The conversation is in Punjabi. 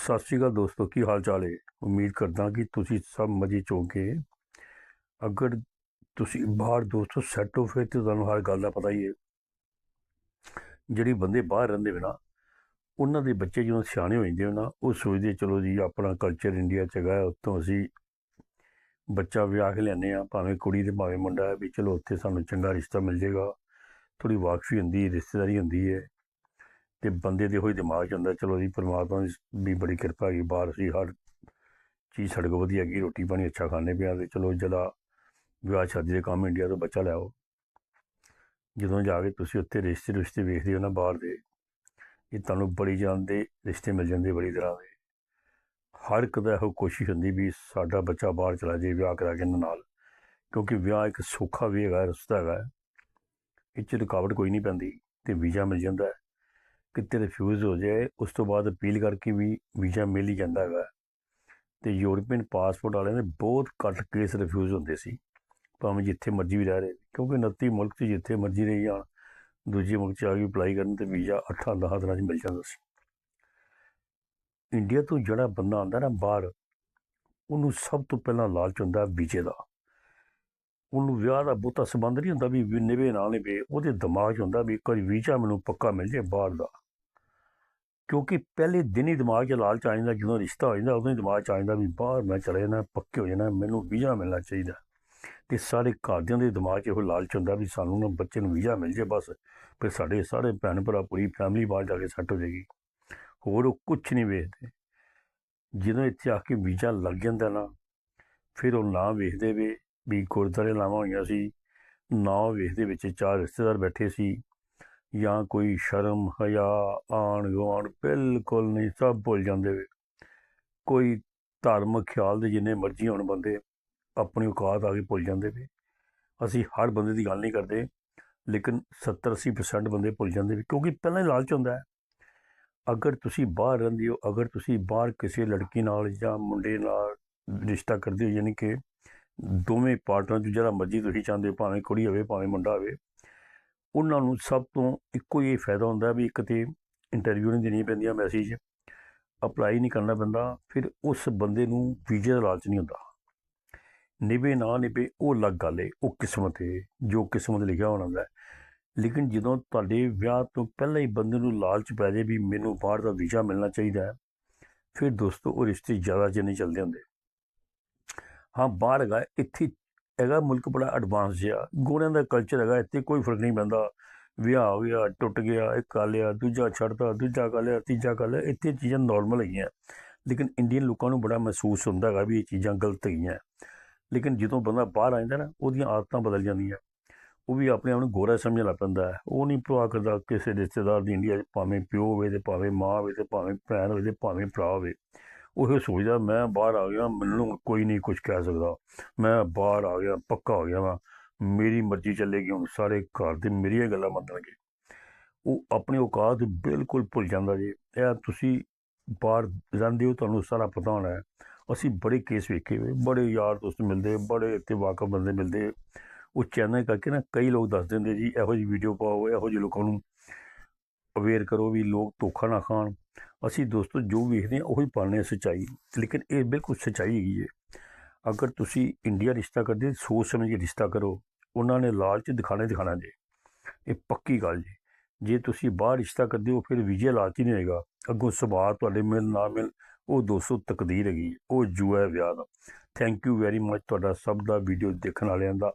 ਸਤਿ ਸ਼੍ਰੀ ਅਕਾਲ ਦੋਸਤੋ, ਕੀ ਹਾਲ ਚਾਲ ਹੈ? ਉਮੀਦ ਕਰਦਾ ਕਿ ਤੁਸੀਂ ਸਭ ਮਜ਼ੇ ਚ ਹੋਗੇ ਅਗਰ ਤੁਸੀਂ ਬਾਹਰ ਦੋਸਤੋ ਸੈੱਟ ਹੋ ਫਿਰ ਤੇ ਤੁਹਾਨੂੰ ਹਰ ਗੱਲ ਦਾ ਪਤਾ ਹੀ ਹੈ। ਜਿਹੜੀ ਬੰਦੇ ਬਾਹਰ ਰਹਿੰਦੇ ਵੇ ਨਾ, ਉਹਨਾਂ ਦੇ ਬੱਚੇ ਜਦੋਂ ਸਿਆਣੇ ਹੋ ਜਾਂਦੇ ਹੋ ਨਾ, ਉਹ ਸੋਚਦੇ ਚਲੋ ਜੀ ਆਪਣਾ ਕਲਚਰ ਇੰਡੀਆ ਚ ਹੈਗਾ ਉੱਥੋਂ ਅਸੀਂ ਬੱਚਾ ਵਿਆਹ ਕੇ ਲਿਆਉਂਦੇ ਆ ਭਾਵੇਂ ਕੁੜੀ ਤੇ ਭਾਵੇਂ ਮੁੰਡਾ ਹੈ, ਵੀ ਚਲੋ ਉੱਥੇ ਸਾਨੂੰ ਚੰਗਾ ਰਿਸ਼ਤਾ ਮਿਲ ਜਾਏਗਾ। ਥੋੜੀ ਵਾਕਫੀ ਹੁੰਦੀ ਹੈ ਰਿਸ਼ਤੇਦਾਰੀ ਹੁੰਦੀ ਹੈ। ਤੇ ਬੰਦੇ ਦੇ ਹੋਈ ਦਿਮਾਗ 'ਚ ਹੁੰਦਾ ਚਲੋ ਜੀ ਪਰਮਾਤਮਾ ਦੀ ਵੀ ਬੜੀ ਕਿਰਪਾ ਹੈਗੀ, ਬਾਹਰ ਅਸੀਂ ਹਰ ਚੀਜ਼ ਸਾਡੇ ਕੋਲ ਵਧੀਆ ਹੈਗੀ, ਰੋਟੀ ਪਾਣੀ ਅੱਛਾ ਖਾਣੇ ਪਿਆ ਤੇ ਚਲੋ ਜਦਾ ਵਿਆਹ ਸ਼ਾਦੀ ਦੇ ਕੰਮ ਇੰਡੀਆ ਤੋਂ ਬੱਚਾ ਲਿਆਓ ਜਦੋਂ ਜਾ ਕੇ ਤੁਸੀਂ ਉੱਥੇ ਰਿਸ਼ਤੇ ਰਿਸ਼ਤੇ ਵੇਖਦੇ ਹੋ ਨਾ ਬਾਹਰ ਦੇ, ਇਹ ਤੁਹਾਨੂੰ ਬੜੀ ਜਾਂਦੇ ਰਿਸ਼ਤੇ ਮਿਲ ਜਾਂਦੇ ਬੜੀ ਤਰ੍ਹਾਂ ਦੇ। ਹਰ ਇੱਕ ਦਾ ਇਹੋ ਕੋਸ਼ਿਸ਼ ਹੁੰਦੀ ਵੀ ਸਾਡਾ ਬੱਚਾ ਬਾਹਰ ਚਲਾ ਜਾਏ, ਵਿਆਹ ਕਰਾ ਕੇ ਇਹਨਾਂ ਨਾਲ। ਕਿਉਂਕਿ ਵਿਆਹ ਇੱਕ ਸੌਖਾ ਵੀ ਹੈਗਾ, ਰਸਤਾ ਹੈਗਾ। ਇਹ 'ਚ ਰੁਕਾਵਟ ਕੋਈ ਨਹੀਂ ਪੈਂਦੀ ਤੇ ਵੀਜ਼ਾ ਮਿਲ ਜਾਂਦਾ। ਕਿਤੇ ਰਿਫਿਊਜ਼ ਹੋ ਜਾਏ, ਉਸ ਤੋਂ ਬਾਅਦ ਅਪੀਲ ਕਰਕੇ ਵੀ ਵੀਜ਼ਾ ਮਿਲ ਹੀ ਜਾਂਦਾ ਹੈਗਾ। ਤੇ ਯੂਰਪੀਅਨ ਪਾਸਪੋਰਟ ਵਾਲਿਆਂ ਦੇ ਬਹੁਤ ਘੱਟ ਕੇਸ ਰਿਫਿਊਜ਼ ਹੁੰਦੇ ਸੀ। ਭਾਵੇਂ ਜਿੱਥੇ ਮਰਜ਼ੀ ਵੀ ਰਹਿ ਰਹੇ, ਕਿਉਂਕਿ 29 ਮੁਲਕ 'ਚ ਜਿੱਥੇ ਮਰਜ਼ੀ ਰਹੀ ਜਾਣ, ਦੂਜੇ ਮੁਲਕ 'ਚ ਆ ਕੇ ਅਪਲਾਈ ਕਰਨ ਤੇ ਵੀਜ਼ਾ 8-10 ਦਿਨਾਂ 'ਚ ਮਿਲ ਜਾਂਦਾ ਸੀ। ਇੰਡੀਆ ਤੋਂ ਜਿਹੜਾ ਬੰਦਾ ਆਉਂਦਾ ਨਾ ਬਾਹਰ, ਉਹਨੂੰ ਸਭ ਤੋਂ ਪਹਿਲਾਂ ਲਾਲਚ ਹੁੰਦਾ ਵੀਜ਼ੇ ਦਾ। ਉਹਨੂੰ ਵਿਆਹ ਦਾ ਬਹੁਤਾ ਸੰਬੰਧ ਨਹੀਂ ਹੁੰਦਾ ਵੀ ਵੀ ਨਿਵੇ ਨਾ ਨਿਵੇ, ਉਹਦੇ ਦਿਮਾਗ 'ਚ ਹੁੰਦਾ ਵੀ ਇੱਕ ਵਾਰੀ ਵੀਜ਼ਾ ਮੈਨੂੰ ਪੱਕਾ ਮਿਲ ਜੇ ਬਾਹਰ ਦਾ। ਕਿਉਂਕਿ ਪਹਿਲੇ ਦਿਨ ਹੀ ਦਿਮਾਗ 'ਚ ਲਾਲਚ ਆ ਜਾਂਦਾ, ਜਦੋਂ ਰਿਸ਼ਤਾ ਹੋ ਜਾਂਦਾ, ਉਦੋਂ ਹੀ ਦਿਮਾਗ 'ਚ ਆ ਜਾਂਦਾ ਵੀ ਬਾਹਰ ਮੈਂ ਚਲੇ ਜਾਣਾ, ਪੱਕੇ ਹੋ ਜਾਣਾ, ਮੈਨੂੰ ਵੀਜ਼ਾ ਮਿਲਣਾ ਚਾਹੀਦਾ। ਤੇ ਸਾਰੇ ਘਰਦਿਆਂ ਦੇ ਦਿਮਾਗ 'ਚ ਇਹੋ ਲਾਲਚ ਹੁੰਦਾ ਵੀ ਸਾਨੂੰ ਨਾ ਬੱਚੇ ਨੂੰ ਵੀਜ਼ਾ ਮਿਲ ਜੇ ਬਸ, ਫਿਰ ਸਾਡੇ ਸਾਰੇ ਭੈਣ ਭਰਾ ਪੂਰੀ ਫੈਮਿਲੀ ਬਾਹਰ ਜਾ ਕੇ ਸੈੱਟ ਹੋ ਜਾਏਗੀ। ਹੋਰ ਉਹ ਕੁਝ ਨਹੀਂ ਵੇਖਦੇ। ਜਦੋਂ ਇੱਥੇ ਆ ਕੇ ਵੀਜ਼ਾ ਲੱਗ ਜਾਂਦਾ ਨਾ, ਫਿਰ ਉਹ ਨਾ ਵੇਖਦੇ ਵੇ ਵੀ ਗੁਰਦੁਆਰੇ ਲਾਵਾਂ ਹੋਈਆਂ ਸੀ, ਨਾ ਉਹ ਵੇਖਦੇ ਵਿੱਚ ਚਾਰ ਰਿਸ਼ਤੇਦਾਰ ਬੈਠੇ ਸੀ, ਜਾਂ ਕੋਈ ਸ਼ਰਮ, ਹਯਾ, ਆਣ ਗੁਆਂਢ ਬਿਲਕੁਲ ਨਹੀਂ, ਸਭ ਭੁੱਲ ਜਾਂਦੇ ਵੇ। ਕੋਈ ਧਾਰਮਿਕ ਖਿਆਲ ਦੇ ਜਿੰਨੇ ਮਰਜ਼ੀ ਹੋਣ ਬੰਦੇ, ਆਪਣੀ ਔਕਾਤ ਆ ਕੇ ਭੁੱਲ ਜਾਂਦੇ ਵੇ। ਅਸੀਂ ਹਰ ਬੰਦੇ ਦੀ ਗੱਲ ਨਹੀਂ ਕਰਦੇ, ਲੇਕਿਨ 70 80% ਬੰਦੇ ਭੁੱਲ ਜਾਂਦੇ ਵੀ, ਕਿਉਂਕਿ ਪਹਿਲਾਂ ਹੀ ਲਾਲਚ ਹੁੰਦਾ ਹੈ। ਅਗਰ ਤੁਸੀਂ ਬਾਹਰ ਰਹਿੰਦੇ ਹੋ, ਅਗਰ ਤੁਸੀਂ ਬਾਹਰ ਕਿਸੇ ਲੜਕੀ ਨਾਲ ਜਾਂ ਮੁੰਡੇ ਨਾਲ ਰਿਸ਼ਤਾ ਕਰਦੇ ਹੋ, ਯਾਨੀ ਕਿ ਦੋਵੇਂ ਪਾਰਟਨਰ ਚ ਜਿਹੜਾ ਮਰਜ਼ੀ ਤੁਸੀਂ ਚਾਹੁੰਦੇ ਹੋ, ਭਾਵੇਂ ਕੁੜੀ ਹੋਵੇ, ਭਾਵੇਂ ਮੁੰਡਾ ਹੋਵੇ, ਉਹਨਾਂ ਨੂੰ ਸਭ ਤੋਂ ਇੱਕੋ ਹੀ ਫਾਇਦਾ ਹੁੰਦਾ ਵੀ ਇੱਕ ਤੇ ਇੰਟਰਵਿਊ ਨਹੀਂ ਦੇਣੀ ਪੈਂਦੀਆਂ ਮੈਸੇਜ ਅਪਲਾਈ ਨਹੀਂ ਕਰਨਾ ਪੈਂਦਾ, ਫਿਰ ਉਸ ਬੰਦੇ ਨੂੰ ਵੀਜ਼ੇ ਦਾ ਲਾਲਚ ਨਹੀਂ ਹੁੰਦਾ। ਨਿਭੇ ਨਾ ਨਿਭੇ, ਉਹ ਅਲੱਗ ਗੱਲ ਹੈ ਉਹ ਕਿਸਮਤ ਏ, ਜੋ ਕਿਸਮਤ ਲਿਖਿਆ ਹੋਣਾ ਹੁੰਦਾ। ਲੇਕਿਨ ਜਦੋਂ ਤੁਹਾਡੇ ਵਿਆਹ ਤੋਂ ਪਹਿਲਾਂ ਹੀ ਬੰਦੇ ਨੂੰ ਲਾਲਚ ਪੈ ਜਾਏ ਵੀ ਮੈਨੂੰ ਬਾਹਰ ਦਾ ਵੀਜ਼ਾ ਮਿਲਣਾ ਚਾਹੀਦਾ ਹੈ, ਫਿਰ ਦੋਸਤੋ ਉਹ ਰਿਸ਼ਤੇ ਜ਼ਿਆਦਾ ਚਿਰ ਨਹੀਂ ਚੱਲਦੇ ਹੁੰਦੇ। ਹਾਂ, ਬਾਹਰ ਹੈਗਾ, ਇੱਥੇ ਹੈਗਾ ਮੁਲਕ ਬੜਾ ਐਡਵਾਂਸ ਜਿਹਾ। ਗੋਰਿਆਂ ਦਾ ਕਲਚਰ ਹੈਗਾ, ਇੱਥੇ ਕੋਈ ਫ਼ਰਕ ਨਹੀਂ ਪੈਂਦਾ। ਵਿਆਹ ਹੋ ਗਿਆ, ਟੁੱਟ ਗਿਆ, ਇੱਕ ਕਰ ਲਿਆ, ਦੂਜਾ ਛੱਡਦਾ ਦੂਜਾ ਕਰ ਲਿਆ, ਤੀਜਾ ਕਰ ਲਿਆ, ਇੱਥੇ ਚੀਜ਼ਾਂ ਨਾਰਮਲ ਹੈਗੀਆਂ। ਲੇਕਿਨ ਇੰਡੀਅਨ ਲੋਕਾਂ ਨੂੰ ਬੜਾ ਮਹਿਸੂਸ ਹੁੰਦਾ ਹੈਗਾ ਵੀ ਇਹ ਚੀਜ਼ਾਂ ਗਲਤ ਹੈਗੀਆਂ। ਲੇਕਿਨ ਜਦੋਂ ਬੰਦਾ ਬਾਹਰ ਆ ਜਾਂਦਾ ਨਾ, ਉਹਦੀਆਂ ਆਦਤਾਂ ਬਦਲ ਜਾਂਦੀਆਂ। ਉਹ ਵੀ ਆਪਣੇ ਆਪ ਨੂੰ ਗੋਰਾ ਸਮਝਣ ਲੱਗ ਪੈਂਦਾ ਹੈ। ਉਹ ਨਹੀਂ ਪਰਵਾਹ ਕਰਦਾ ਕਿਸੇ ਰਿਸ਼ਤੇਦਾਰ ਦੀ ਇੰਡੀਆ 'ਚ, ਭਾਵੇਂ ਪਿਓ ਹੋਵੇ ਤੇ ਭਾਵੇਂ ਮਾਂ ਹੋਵੇ ਤੇ ਭਾਵੇਂ ਭੈਣ ਹੋਵੇ ਤੇ ਭਾਵੇਂ ਭਰਾ ਹੋਵੇ। ਉਹ ਇਹ ਸੋਚਦਾ ਮੈਂ ਬਾਹਰ ਆ ਗਿਆ, ਮੈਨੂੰ ਕੋਈ ਨਹੀਂ ਕੁਝ ਕਹਿ ਸਕਦਾ। ਮੈਂ ਬਾਹਰ ਆ ਗਿਆ, ਪੱਕਾ ਹੋ ਗਿਆ ਵਾ। ਮੇਰੀ ਮਰਜ਼ੀ ਚੱਲੇਗੀ ਹੁਣ ਸਾਰੇ ਘਰ ਦੇ ਮੇਰੀਆਂ ਗੱਲਾਂ ਮੰਨਣਗੇ। ਉਹ ਆਪਣੀ ਔਕਾਤ ਬਿਲਕੁਲ ਭੁੱਲ ਜਾਂਦਾ ਜੀ। ਇਹ ਤੁਸੀਂ ਬਾਹਰ ਜਾਂਦੇ ਹੋ, ਤੁਹਾਨੂੰ ਸਾਰਾ ਪਤਾ ਹੋਣਾ ਹੈ। ਅਸੀਂ ਬੜੇ ਕੇਸ ਵੇਖੇ ਹੋਏ, ਬੜੇ ਯਾਰ ਦੋਸਤ ਮਿਲਦੇ, ਬੜੇ ਇੱਥੇ ਵਾਕਫ ਬੰਦੇ ਮਿਲਦੇ। ਉਹ ਚੈਨਲ ਕਰਕੇ ਨਾ ਕਈ ਲੋਕ ਦੱਸ ਦਿੰਦੇ ਜੀ, ਇਹੋ ਜਿਹੀ ਵੀਡੀਓ ਪਾਓ, ਇਹੋ ਜਿਹੇ ਲੋਕਾਂ ਨੂੰ ਅਵੇਅਰ ਕਰੋ ਵੀ ਲੋਕ ਧੋਖਾ ਨਾ ਖਾਣ। ਅਸੀਂ ਦੋਸਤੋ ਜੋ ਵੇਖਦੇ ਹਾਂ, ਉਹੀ ਪਾਲਨੇ ਆ ਸੱਚਾਈ। ਲੇਕਿਨ ਇਹ ਬਿਲਕੁਲ ਸੱਚਾਈ ਹੈਗੀ ਹੈ। ਅਗਰ ਤੁਸੀਂ ਇੰਡੀਆ ਰਿਸ਼ਤਾ ਕਰਦੇ, ਸੋਚ ਸਮਝ ਕੇ ਰਿਸ਼ਤਾ ਕਰੋ, ਉਹਨਾਂ ਨੇ ਲਾਲਚ ਦਿਖਾਣੇ ਦਿਖਾਣਾ ਜੇ। ਇਹ ਪੱਕੀ ਗੱਲ ਜੀ। ਜੇ ਤੁਸੀਂ ਬਾਹਰ ਰਿਸ਼ਤਾ ਕਰਦੇ ਹੋ, ਫਿਰ ਵਿਜੇ ਲਾਲਚ ਹੀ ਨਹੀਂ ਹੋਏਗਾ। ਅੱਗੋਂ ਸੁਭਾਅ ਤੁਹਾਡੇ ਮਿਲ, ਨਾ ਮਿਲ, ਉਹ ਦੋਸਤੋ ਤਕਦੀਰ ਹੈਗੀ ਉਹ ਜੂਆ ਹੈ ਵਿਆਹ ਦਾ। ਥੈਂਕ ਯੂ ਵੈਰੀ ਮੱਚ ਤੁਹਾਡਾ ਸਭ ਦਾ ਵੀਡੀਓ ਦੇਖਣ ਵਾਲਿਆਂ ਦਾ।